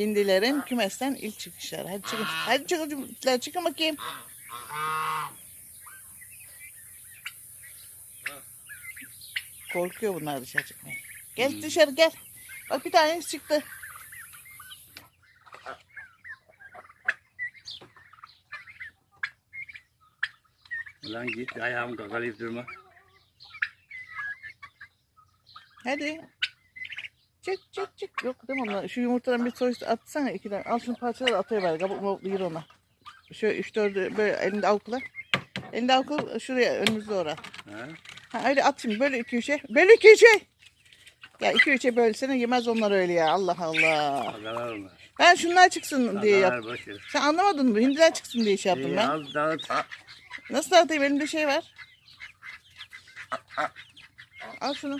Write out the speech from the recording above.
Hindilerin kümesten ilk çıkışları. Hadi çıkın. Hadi çıkın çıkın bakayım. Korkuyor bunlar dışarı çıkmaya. Gel dışarı gel. Bak bir tanesi çıktı. Ulan git ayağımı kakalayıp durma. Hadi. Çık çık çık. Yok değil mi onlar? Şu yumurtadan bir soy atsana iki tane. Al şunu parçalar atıver. Kabuk mabuklu yir ona. Şöyle üç dördü böyle elinde avukla. Elinde avukla şuraya önümüzde ora. Ha? Ha öyle at şimdi böyle iki üçe. Böyle iki üçe. Ya iki üçe bölsene yemez onlar öyle ya. Allah Allah. Kakalar onlar. Ben şunlar çıksın diye Kakalar yaptım. boş ver. Sen anlamadın mı? Hindiler çıksın diye şey yaptım İyi, ben. al dağıt. Nasıl dağıtayım? Elimde şey var. Al şunu.